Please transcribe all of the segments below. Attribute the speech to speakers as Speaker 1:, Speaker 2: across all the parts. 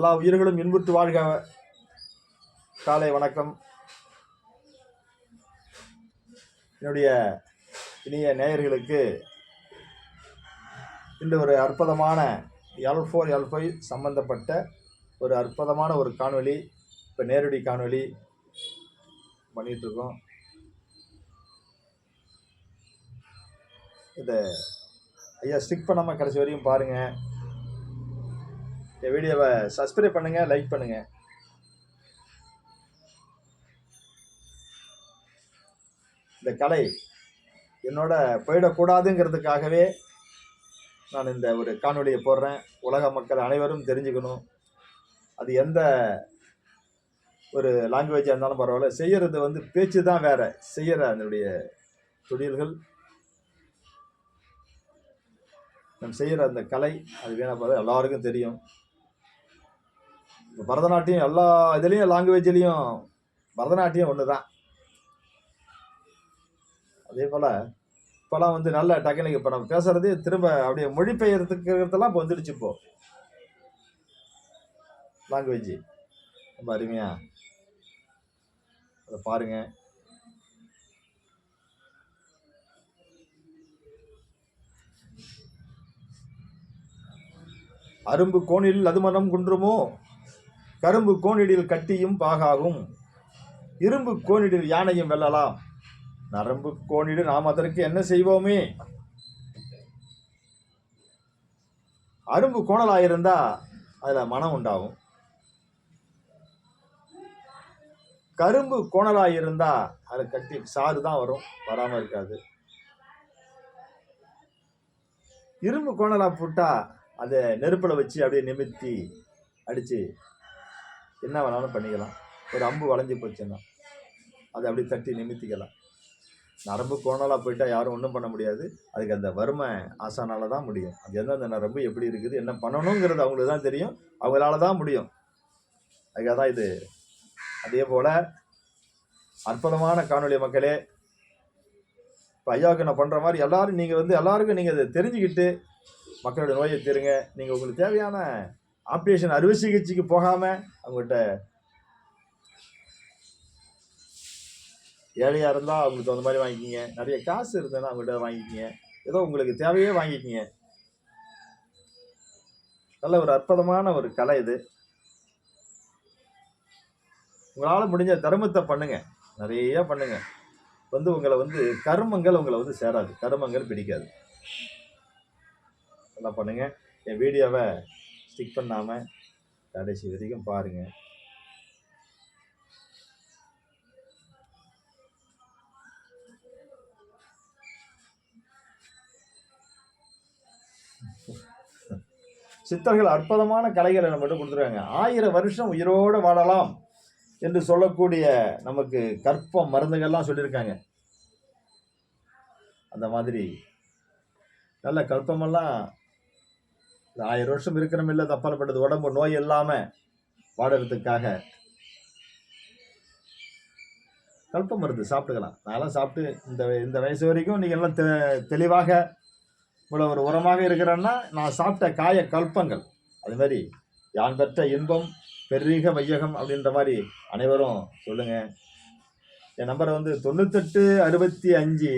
Speaker 1: எல்லா உயிர்களும் இன்புற்று வாழ்க. காலை வணக்கம். என்னுடைய இனிய நேயர்களுக்கு இன்று ஒரு அற்புதமான எல் ஃபோர் எல் ஃபைவ் சம்பந்தப்பட்ட ஒரு அற்புதமான ஒரு காணொளி இப்போ நேரடி காணொளி பண்ணிகிட்ருக்கோம் இதை ஐயா ஸ்டிக் பண்ணாமல் கடைசி வரையும் பாருங்கள் இந்த வீடியோவை சப்ஸ்கிரைப் பண்ணுங்கள் லைக் பண்ணுங்கள் இந்த கலை என்னோட போயிடக்கூடாதுங்கிறதுக்காகவே நான் இந்த ஒரு காணொலியை போடுறேன். உலக மக்கள் அனைவரும் தெரிஞ்சுக்கணும். அது எந்த ஒரு லாங்குவேஜாக இருந்தாலும் பரவாயில்ல. செய்கிறது வந்து பேச்சு தான் வேறு. செய்கிற அதனுடைய தொழில்கள். நம்ம செய்கிற அந்த கலை அது வேணா பார்த்தா எல்லாருக்கும் தெரியும். இப்போ பரதநாட்டியம் எல்லா இதுலேயும் லாங்குவேஜ்லேயும் பரதநாட்டியம் ஒன்று தான் அதே போல் இப்போலாம் வந்து நல்ல டெக்னிக் இப்போ நம்ம பேசுறது திரும்ப அப்படியே மொழிபெயர்த்துக்கிறதெல்லாம் இப்போ வந்துடுச்சு இப்போ. லாங்குவேஜ் ரொம்ப அருமையா. அதை பாருங்க. அரும்பு கோணில் அதுமனம் குன்றுமோ? கரும்பு கோணிடில் கட்டியும் பாகாகும். இரும்பு கோணிடில் யானையும் வெல்லலாம். நரம்பு கோணிடு நாம் அதற்கு என்ன செய்வோமே? அரும்பு கோணலாயிருந்தா அதில் மனம் உண்டாகும். கரும்பு கோணலாயிருந்தா அதில் கட்டி சாறு தான் வரும் வராமல் இருக்காது. இரும்பு கோணலா போட்டால் அதை நெருப்பில் வச்சு அப்படியே நிமித்தி அடித்து என்ன வேணாலும் பண்ணிக்கலாம். ஒரு அம்பு வளைஞ்சு போச்சுன்னா அதை அப்படியே தட்டி நிமித்திக்கலாம். நரம்பு கோணலாக போயிட்டால் யாரும் ஒன்றும் பண்ண முடியாது. அதுக்கு அந்த வறுமை ஆசானால தான் முடியும். அது எந்தெந்த நரம்பு எப்படி இருக்குது என்ன பண்ணணுங்கிறது அவங்களுக்கு தான் தெரியும். அவங்களால தான் முடியும். அதுக்காக தான் இது. அதே போல் அற்புதமான காணொளி மக்களே இப்போ ஐயாவுக்கு நான் பண்ணுற மாதிரி எல்லோரும் நீங்கள் வந்து எல்லாருக்கும் நீங்கள் அதை தெரிஞ்சுக்கிட்டு மக்களோட நோயை தீருங்க. நீங்கள் உங்களுக்கு தேவையான ஆப்ரேஷன் அறுவை சிகிச்சைக்கு போகாமல் அவங்ககிட்ட ஏழையாக இருந்தால் அவங்களுக்கு தகுந்த மாதிரி வாங்கிக்கிங்க. நிறைய காசு இருந்ததுன்னா அவங்கள்ட்ட வாங்கிக்கிங்க. ஏதோ உங்களுக்கு தேவையே வாங்கிக்கிங்க. நல்ல ஒரு அற்புதமான ஒரு கலை இது. உங்களால் முடிஞ்ச தர்மத்தை பண்ணுங்க. நிறைய பண்ணுங்க. வந்து உங்களை வந்து கர்மங்கள் உங்களை வந்து சேராது. கர்மங்கள் பிடிக்காது. நல்லா பண்ணுங்க. என் வீடியோவை ஸ்டிக் பண்ணாமல் கடைசி வரைக்கும் பாருங்கள் சித்தர்கள் அற்புதமான கலைகளை நம்மகிட்ட கொடுத்துருக்காங்க. ஆயிரம் வருஷம் உயிரோடு வாழலாம் என்று சொல்லக்கூடிய நமக்கு கற்பம் மருந்துகள்லாம் சொல்லியிருக்காங்க. அந்த மாதிரி நல்ல கற்பமெல்லாம் ஆயிரம் வருஷம் இருக்கிறோம் இல்லை தப்பாலப்பட்டது உடம்பு நோய் இல்லாமல் வாடுறதுக்காக கல்ப மருந்து சாப்பிட்டுக்கலாம். நான்லாம் சாப்பிட்டு இந்த இந்த வயசு வரைக்கும் நீங்கள் எல்லாம் தெ தெளிவாக இவ்வளோ ஒரு உரமாக இருக்கிறேன்னா நான் சாப்பிட்ட காய கல்பங்கள். அது மாதிரி யான் பெற்ற இன்பம் பெருக வையகம் அப்படின்ற மாதிரி அனைவரும் சொல்லுங்கள் என் நம்பரை வந்து தொண்ணூத்தெட்டு அறுபத்தி அஞ்சு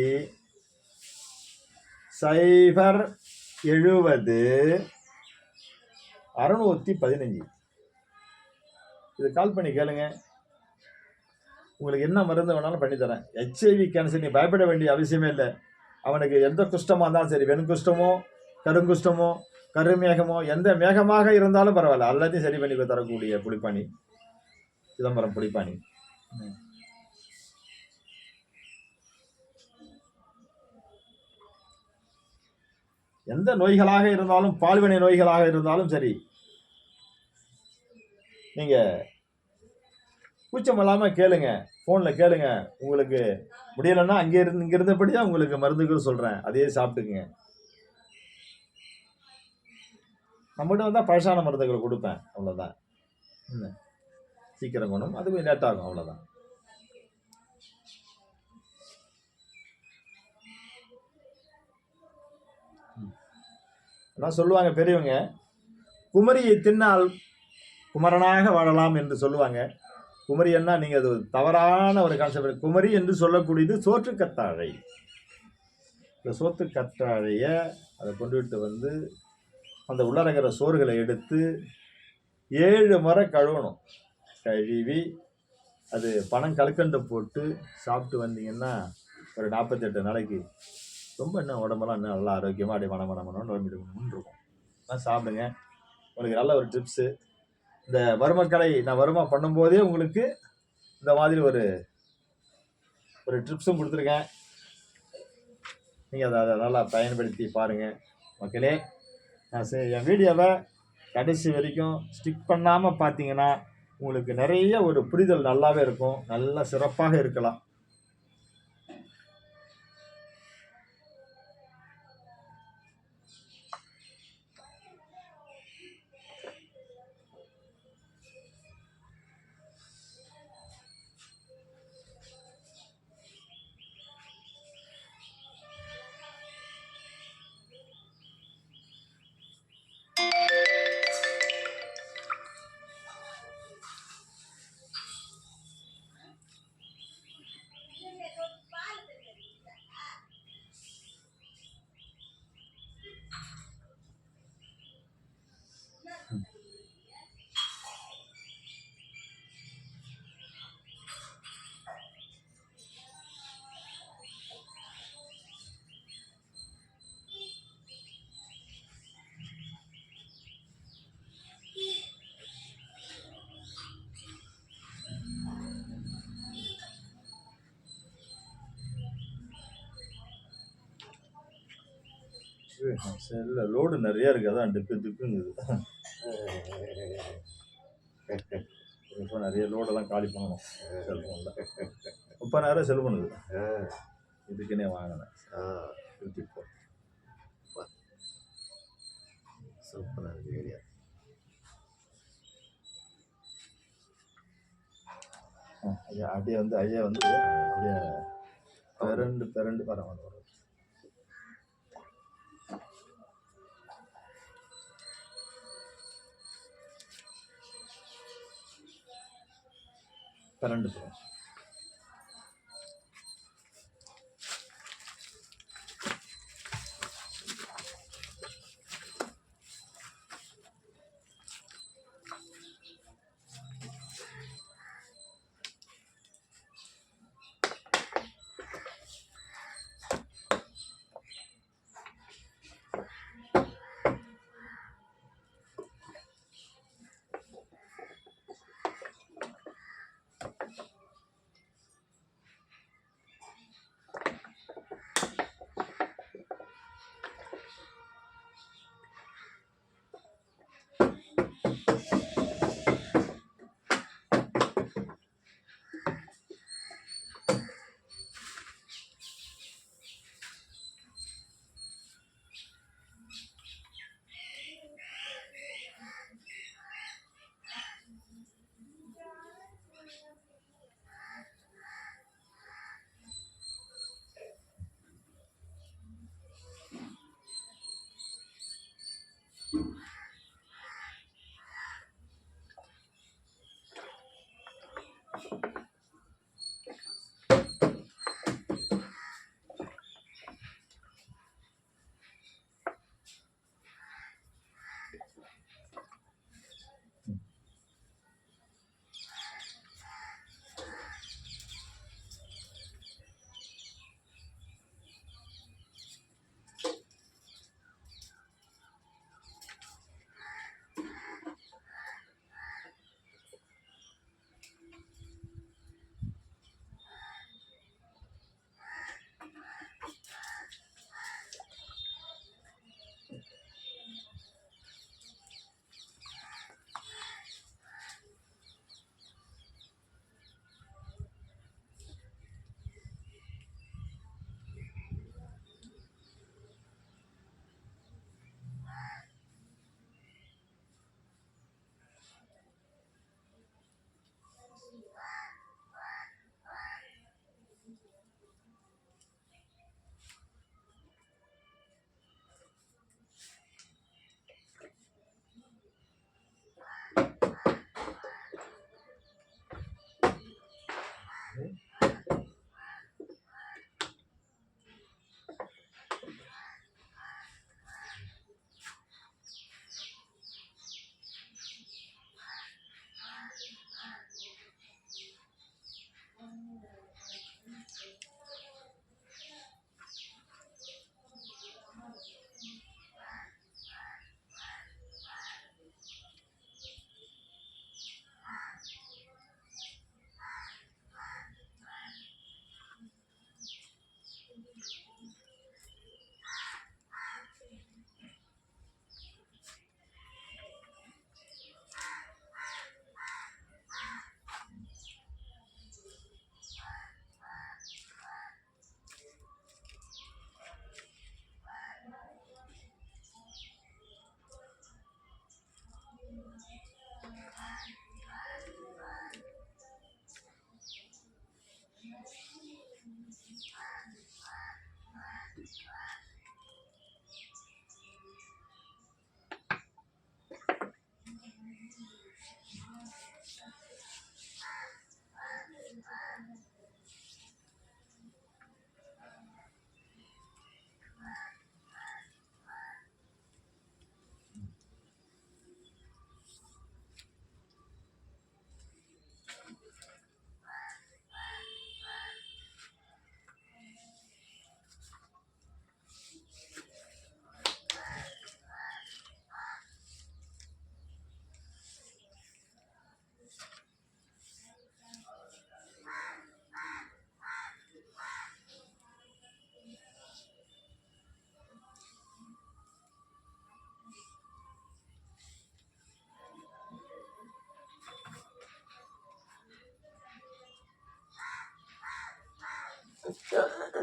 Speaker 1: சைபர் எழுபது அறுநூற்றி பதினஞ்சு. இது கால் பண்ணி கேளுங்க. உங்களுக்கு என்ன மருந்து வேணாலும் பண்ணித்தரேன் ஹெச்ஐவி கேன்சர் நீ பயப்பட வேண்டிய அவசியமே இல்லை. அவனுக்கு எந்த குஷ்டமாக இருந்தாலும் சரி வெண்குஷ்டமோ கருங்குஷ்டமோ கருமேகமோ எந்த மேகமாக இருந்தாலும் பரவாயில்ல. எல்லாத்தையும் சரி பண்ணி தரக்கூடிய புளிப்பாணி சிதம்பரம் புளிப்பாணி எந்த நோய்களாக இருந்தாலும் பால்வினை நோய்களாக இருந்தாலும் சரி நீங்க கூச்சம் இல்லாமல் கேளுங்க ஃபோனில் கேளுங்க. உங்களுக்கு முடியலைன்னா அங்கே இருந்து இங்கே இருந்தபடி தான் உங்களுக்கு மருந்துகள் சொல்கிறேன் அதையே சாப்பிட்டுக்குங்க. நம்மகிட்ட வந்தால் பழசான மருந்துகள் கொடுப்பேன். அவ்வளோதான் சீக்கிரம் குணம் அது கொஞ்சம் லேட் ஆகும் அவ்வளோதான் அதான் சொல்லுவாங்க பெரியவங்க குமரியை தின்னால் குமரனாக வாழலாம் என்று சொல்லுவாங்க. குமரியன்னா நீங்கள் அது ஒரு தவறான ஒரு கான்செப்ட் குமரி என்று சொல்லக்கூடியது சோற்று கத்தாழை இந்த சோற்று கத்தாழையை அதை கொண்டுகிட்டு வந்து அந்த உள்ளரங்கிற சோறுகளை எடுத்து ஏழு முறை கழுவணும். கழுவி அது பணம் கலக்கண்டை போட்டு சாப்பிட்டு வந்தீங்கன்னா ஒரு நாற்பத்தெட்டு நாளைக்கு ரொம்ப இன்னும் உடம்பெல்லாம் இன்னும் நல்லா ஆரோக்கியமாக அப்படியே மன மன மனம் நோய் இருக்கும். நான் சாப்பிடுங்க. உங்களுக்கு நல்ல ஒரு டிப்ஸு இந்த வருமக்கலை நான் வருமா பண்ணும்போதே உங்களுக்கு இந்த மாதிரி ஒரு ஒரு ட்ரிப்ஸும் கொடுத்துருக்கேன். நீங்கள் அதை அதை நல்லா பயன்படுத்தி பாருங்கள் மக்களே நான் சரி என் வீடியோவை கடைசி வரைக்கும் ஸ்டிக் பண்ணாமல் பார்த்தீங்கன்னா உங்களுக்கு நிறைய ஒரு புரிதல் நல்லாவே இருக்கும். நல்லா சிறப்பாக இருக்கலாம். செல்ல லோடு நிறைய இருக்குது அதான் டிப்பு டிப்புங்குது. இப்போ நிறைய லோடெல்லாம் காலி பண்ணணும் செல்ஃபோனில் முப்பதாயிரம் செல் பண்ணுது இதுக்குன்னே வாங்கினேன். ஃபிஃப்டி ஃபோர்
Speaker 2: சூப்பராக இருக்கு ஐடியா.
Speaker 1: ஐயா அப்படியே வந்து ஐயா வந்து அப்படியே பிறண்டு பிறண்டு பரவாயில்ல வரும் பிறண்டு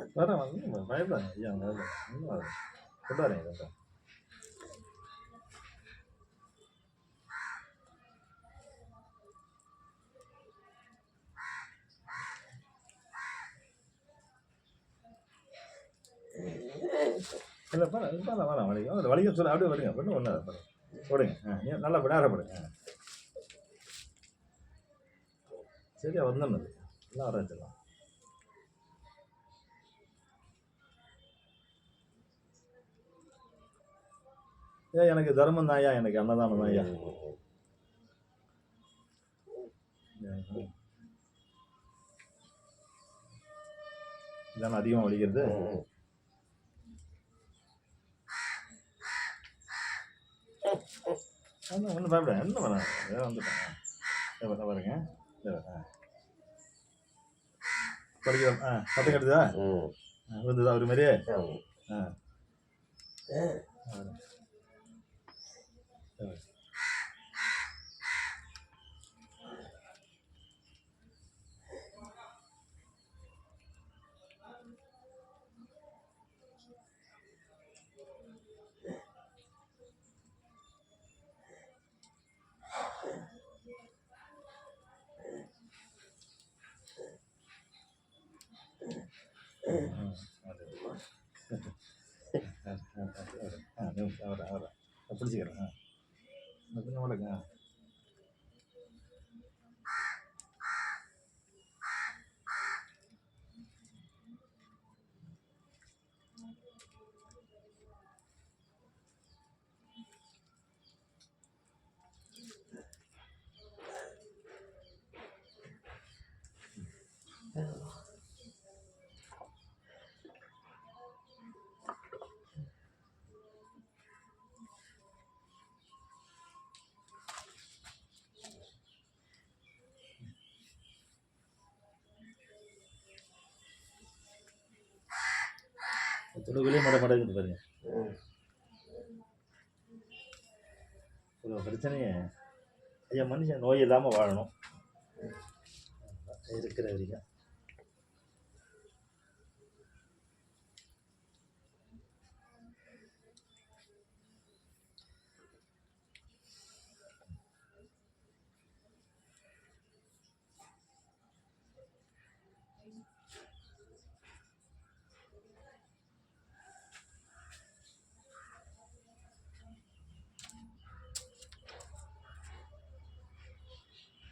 Speaker 1: போகும் வரேன் வந்து பயப்படாங்க ஐயா வரேன் இன்னும் வரேன் இல்லை பரவாயில்ல பரவாயில்ல வரேன் வலிக்கும் ஒரு வலிக்க சொல்ல அப்படியே வருங்க ஒன்றும் ஒன்றா பரவாயில்ல போடுங்க ஆ நீ நல்லா நேரம் போடுங்க ஆ சரியா வந்துடுது எல்லாம் ஆரம்பிச்சிடலாம் ஏன் எனக்கு தர்மம் தான்யா எனக்கு அன்னதானம் தான்யா. இதானே அதிகமாக வலிக்கிறது? ஒன்றும் பயப்பட என்ன வேணாம் வேறு வந்துட்டேன் பாருங்க. ஆ படிக்கிறோம். ஆ சத்தம் கட்டுதா? ஆ, வந்துதா ஒரு மாதிரியே
Speaker 2: ஆமாம்
Speaker 1: ஆ
Speaker 2: ஆ
Speaker 1: பிடிச்சிக்கிறேன் கொஞ்சம் வளங்க வெளியே மட மடங்குது பாருங்க. ஒரு பிரச்சனையே. ஐயா மனுஷன் நோய் இல்லாமல் வாழணும். இருக்கிற வரைக்கும்.